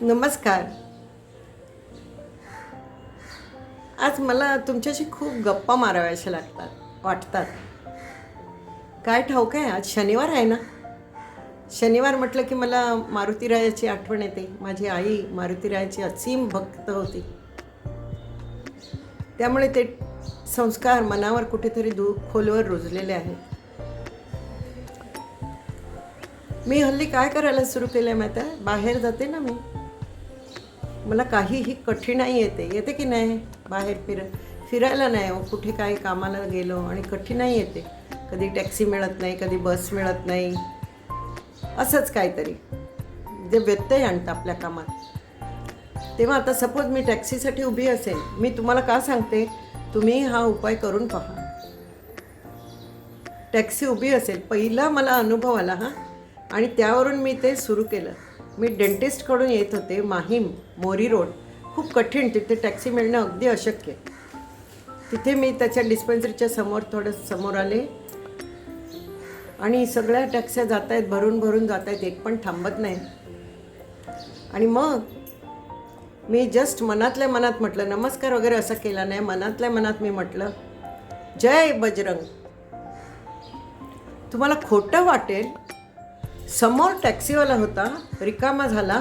नमस्कार. आज मला तुमच्याशी खूप गप्पा माराव्याशा लागतात वाटतात. काय ठाऊक आहे आज शनिवार आहे ना? शनिवार म्हटलं की मला मारुतीरायाची आठवण येते. माझी आई मारुतीरायाची असीम भक्त होती. त्यामुळे ते संस्कार मनावर कुठेतरी दू खोलवर रुजलेले आहेत मी हल्ली काय करायला सुरू केलं आहे माहीत आहे बाहेर जाते ना मी. मला काहीही कठीणाई येते. येते की नाही? बाहेर फिर फिरायला नाही हो. कुठे काही कामाला गेलो आणि कठीणाई येते. कधी टॅक्सी मिळत नाही कधी बस मिळत नाही. असंच काहीतरी. जे व्यत्यय आणतं आपल्या कामात. तेव्हा आता सपोज मी टॅक्सीसाठी उभी असेल मी तुम्हाला का सांगते? तुम्ही हा उपाय करून पहा. टॅक्सी उभी असेल पहिला मला अनुभव आला हा. आणि त्यावरून मी ते सुरू केलं. मी डेंटिस्टकडून येत होते माहीम मोरी रोड. खूप कठीण तिथे टॅक्सी मिळणं अगदी अशक्य. तिथे मी त्याच्या डिस्पेन्सरीच्या समोर थोडं समोर आले. आणि सगळ्या टॅक्स्या जात आहेत भरून भरून जात आहेत एक पण थांबत नाही. आणि मग मी जस्ट मनातल्या मनात म्हटलं नमस्कार वगैरे असं केला नाही. मनातल्या मनात मी म्हटलं जय बजरंग. तुम्हाला खोटं वाटेल समोर टॅक्सीवाला होता रिकामा झाला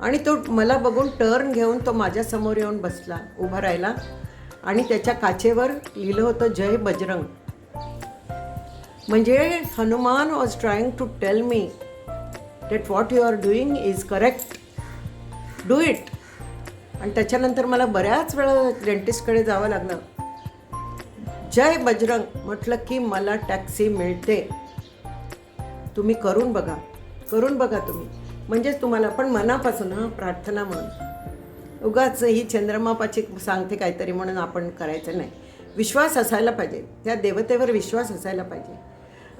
आणि तो मला बघून टर्न घेऊन तो माझ्यासमोर येऊन बसला उभा राहिला आणि त्याच्या काचेवर लिहिलं होतं जय बजरंग. म्हणजे Hanuman was trying to tell me that what you are doing is correct do it आणि त्याच्यानंतर मला बऱ्याच वेळा डेंटिस्टकडे जावं लागलं. जय बजरंग. म्हटलं की मला टॅक्सी मिळते. तुम्ही करून बघा. करून बघा तुम्ही. म्हणजेच तुम्हाला पण मनापासून हां प्रार्थना म्हणून उगाच ही चंद्रमापाची सांगते काहीतरी म्हणून आपण करायचं नाही. विश्वास असायला पाहिजे. त्या देवतेवर विश्वास असायला पाहिजे.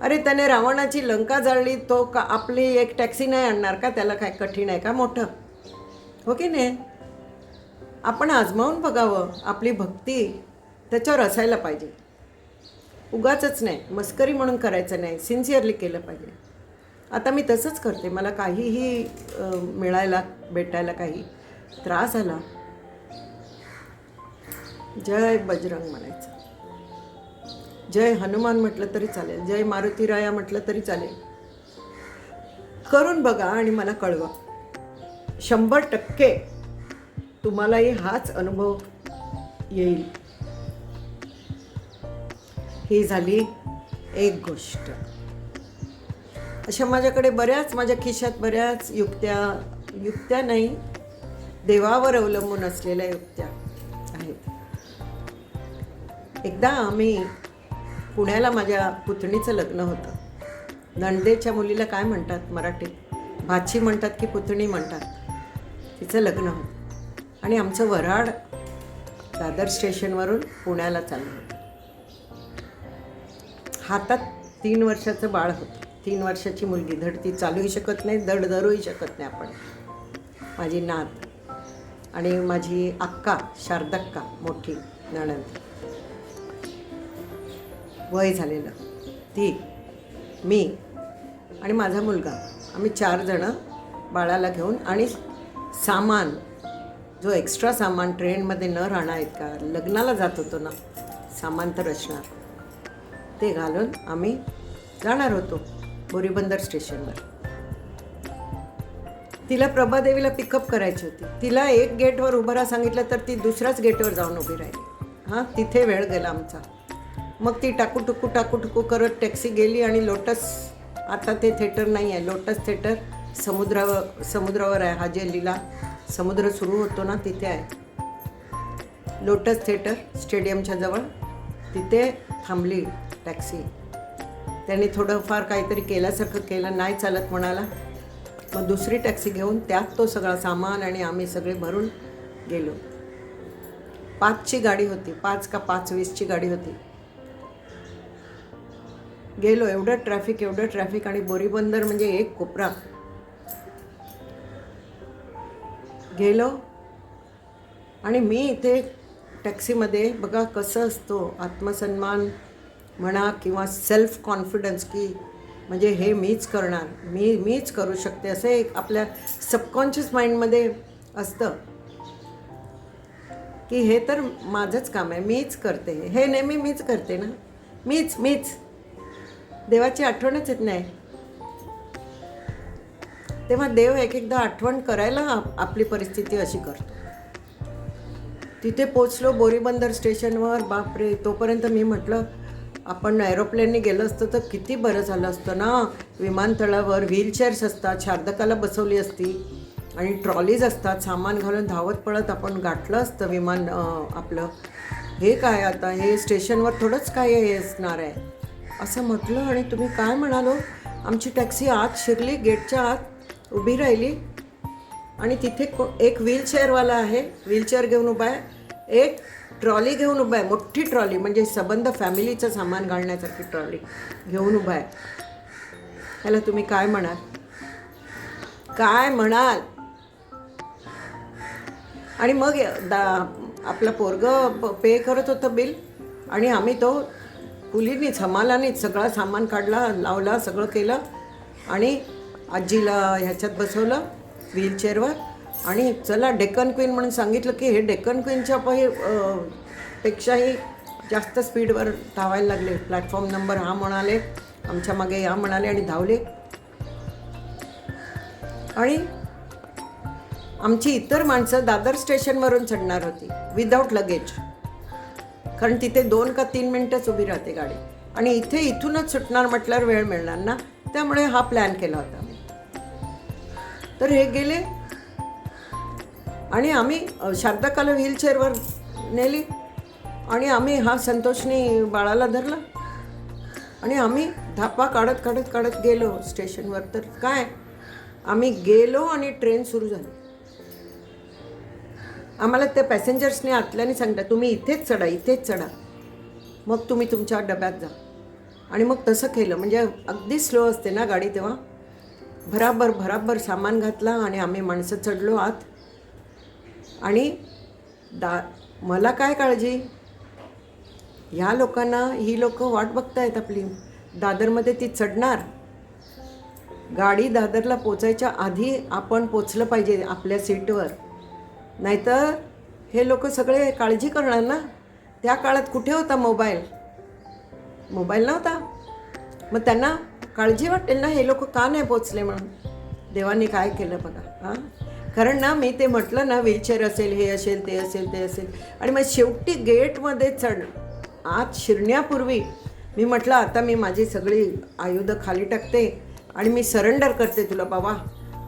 अरे त्याने रावणाची लंका जाळली तो का आपली एक टॅक्सी नाही आणणार का? त्याला काय कठीण आहे का? मोठं. हो की नाही? आपण आजमावून बघावं. आपली भक्ती त्याच्यावर असायला पाहिजे. उगाचच नाही मस्करी म्हणून करायचं नाही सिन्सिअरली केलं पाहिजे. आता मी तसंच करते मला काहीही मिळायला भेटायला काही त्रास आला जय बजरंग म्हणायचं. जय हनुमान म्हटलं तरी चालेल जय मारुतीराया म्हटलं तरी चालेल. करून बघा आणि मला कळवा. शंभर टक्के तुम्हालाही हाच अनुभव येईल. ही झाली एक गोष्ट. अशा माझ्याकडे बऱ्याच माझ्या खिशात बऱ्याच युक्त्या युक्त्या नाही देवावर अवलंबून असलेल्या युक्त्या आहेत. एकदा आम्ही पुण्याला माझ्या पुतणीचं लग्न होतं. नंदेच्या मुलीला काय म्हणतात मराठीत? भाची म्हणतात की पुतणी म्हणतात? तिचं लग्न होतं. आणि आमचं वराड दादर स्टेशनवरून पुण्याला चाललं होतं. हातात तीन वर्षाचं बाळ होतं. तीन वर्षाची मुलगी. धड ती चालूही शकत नाही धड धरूही शकत नाही आपण. माझी नात आणि माझी अक्का शारदक्का मोठी नणंद. वय झालेलं. ती मी आणि माझा मुलगा. आम्ही चार जणं बाळाला घेऊन आणि सामान जो एक्स्ट्रा सामान ट्रेनमध्ये न राहणार आहेत का लग्नाला जात होतो ना सामान तर असणार. ते घालून आम्ही जाणार होतो बोरीबंदर स्टेशनवर. तिला प्रभादेवीला पिकअप करायची होती. तिला एक गेटवर उभं राहा सांगितलं तर ती दुसऱ्याच गेटवर जाऊन उभी राहिली. हां तिथे वेळ गेला आमचा. मग ती टाकू टुकू टाकू टुकू करत टॅक्सी गेली आणि लोटस आता ते थिएटर नाही आहे लोटस थिएटर समुद्रावर समुद्रावर आहे हाजेलीला. समुद्र सुरू होतो ना तिथे आहे. लोटस थिएटर स्टेडियमच्या जवळ. तिथे थांबली. टॅक्सी. त्यांनी थोडंफार काहीतरी केल्यासारखं केलं नाही चालत म्हणाला मग दुसरी टॅक्सी घेऊन त्यात तो सगळा सामान आणि आम्ही सगळे भरून गेलो. पाचची गाडी होती पाच का पाच वीसची गाडी होती. गेलो एवढं ट्रॅफिक एवढं ट्रॅफिक आणि बोरीबंदर म्हणजे एक कोपरा. गेलो आणि मी इथे टॅक्सीमध्ये बघा कसं असतो आत्मसन्मान म्हणा किंवा सेल्फ कॉन्फिडन्स की म्हणजे हे मीच करणार मी मीच करू शकते असं एक आपल्या सबकॉन्शियस माइंडमध्ये असतं. की हे तर माझंच काम आहे मीच करते. हे नेहमी मीच करते ना? मीच मीच. देवाची आठवणच येत नाही. तेव्हा देव एक एकदा आठवण करायला आपली परिस्थिती अशी करतो. तिथे पोचलो बोरीबंदर स्टेशनवर बापरे तोपर्यंत मी म्हटलं आपण एरोप्लेनने गेलो असतो तर किती बरं झालं असतं ना? विमानतळावर व्हीलचेअर्स असतात शार्दकाला बसवली असती आणि ट्रॉलीज असतात सामान घालून धावत पळत आपण गाठलं असतं विमान आपलं. हे काय आता? हे स्टेशनवर थोडंच काय हे असणार आहे? असं म्हटलं आणि तुम्ही काय म्हणालो? आमची टॅक्सी आत शिरली गेटच्या आत उभी राहिली आणि तिथे को एक व्हीलचेअरवाला आहे. व्हीलचेअर घेऊन उभा आहे. एक ट्रॉली घेऊन उभा आहे मोठी ट्रॉली म्हणजे सबंध फॅमिलीचं सामान घालण्यासारखी ट्रॉली घेऊन उभा आहे. ह्याला तुम्ही काय म्हणाल? काय म्हणाल? आणि मग दा आपला पोरग पे करत होतं बिल आणि आम्ही तो कुलीनीच हमालानीच सगळं सामान काढला लावला सगळं केलं आणि आजीला ह्याच्यात बसवलं व्हीलचेअरवर आणि चला डेक्कन क्वीन म्हणून सांगितलं की हे डेक्कन क्वीनच्या पहि पेक्षाही जास्त स्पीडवर धावायला लागले. प्लॅटफॉर्म नंबर हा म्हणाले आमच्या मागे या म्हणाले आणि धावले. आणि आमची इतर माणसं दादर स्टेशनवरून चढणार होती विदाऊट लगेज कारण तिथे दोन का तीन मिनटंच उभी राहते गाडी. आणि इथे इथूनच सुटणार म्हटल्यावर वेळ मिळणार ना? त्यामुळे हा प्लॅन केला होता तर हे गेले आणि आम्ही शारदाकाला व्हीलचेअरवर नेली आणि आम्ही हा संतोषनी बाळाला धरला. आणि आम्ही धापा काढत काढत काढत गेलो स्टेशनवर. तर काय? आम्ही गेलो आणि ट्रेन सुरू झाली. आम्हाला त्या पॅसेंजर्सने आतल्याने सांगता तुम्ही इथेच चढा इथेच चढा. मग तुम्ही तुमच्या डब्यात जा. आणि मग तसं केलं. म्हणजे अगदी स्लो असते ना गाडी तेव्हा. भराभर भराभर सामान घातला आणि आम्ही माणसं चढलो आत. आणि दा मला काय काळजी? ह्या लोकांना ही लोक वाट बघतायत आपली. दादरमध्ये ती चढणार. गाडी दादरला पोचायच्या आधी आपण पोचलं पाहिजे आपल्या सीटवर. नाहीतर हे लोक सगळे काळजी करणार ना? त्या काळात कुठे होता मोबाईल? मोबाईल नव्हता. मग त्यांना काळजी वाटेल ना? हे लोक का नाही पोचले म्हणून? देवाने काय केलं बघा हां? कारण ना मी ते म्हटलं ना व्हीलचेअर असेल हे असेल ते असेल ते असेल. आणि मग शेवटी गेटमध्ये चढ आत शिरण्यापूर्वी मी म्हटलं आता मी माझी सगळी आयुधं खाली टाकते आणि मी सरेंडर करते तुला बाबा.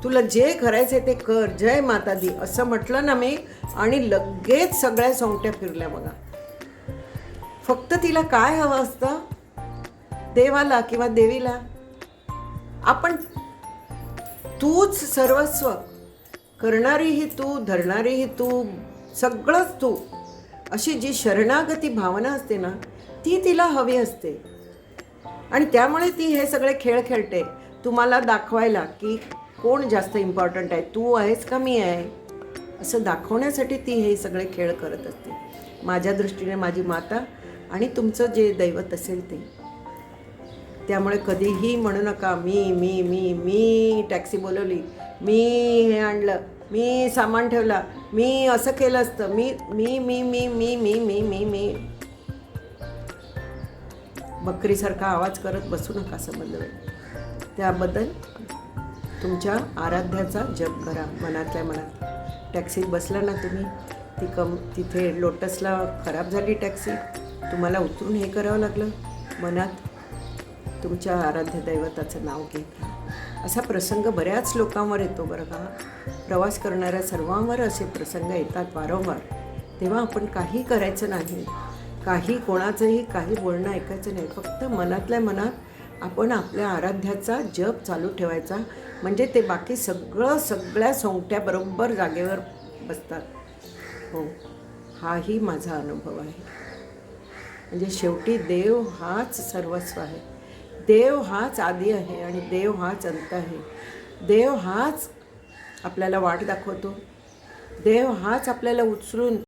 तुला जे करायचं ते कर. जय माता दी असं म्हटलं ना मी आणि लगेच सगळ्या सोंगट्या फिरल्या बघा. फक्त तिला काय हवं असतं? देवाला किंवा देवीला? आपण तूच सर्वस्व करणारीही तू धरणारीही तू सगळंच तू. अशी जी शरणागती भावना असते ना ती तिला हवी असते. आणि त्यामुळे ती हे सगळे खेळ खेळते. तुम्हाला दाखवायला की कोण जास्त इम्पॉर्टंट आहे तू आहेस का मी आहे? असं दाखवण्यासाठी ती हे सगळे खेळ करत असते. माझ्या दृष्टीने माझी माता आणि तुमचं जे दैवत असेल ते. त्यामुळे कधीही म्हणू नका मी मी मी मी टॅक्सी बोलवली. मी हे आणलं मी सामान ठेवला मी असं केलं असतं मी मी मी मी मी मी मी मी मी. बकरीसारखा आवाज करत बसू नका संबंध त्याबद्दल तुमच्या आराध्याचा जप करा मनातल्या मनात. टॅक्सीत बसला ना तुम्ही ती कम तिथे लोटसला खराब झाली टॅक्सी तुम्हाला उतरून हे करावं लागलं. मनात तुमच्या आराध्य दैवताचं नाव घेत राहा. असा प्रसंग बऱ्याच लोकांवर येतो बरं का? प्रवास करणाऱ्या सर्वांवर असे प्रसंग येतात वारंवार. तेव्हा आपण काही करायचं नाही. काही कोणाचंही काही बोलणं ऐकायचं नाही. फक्त मनातल्या मनात आपण आपल्या आराध्याचा जप चालू ठेवायचा. म्हणजे ते बाकी सगळं सगळ्या सोंगट्या बरोबर जागेवर बसतात. हो हाही माझा अनुभव आहे. म्हणजे शेवटी देव हाच सर्वस्व आहे. देव हाच आधी आहे आणि देव हाच अंत आहे. देव हाच आपल्याला वाट दाखवतो. देव हाच आपल्याला उचलून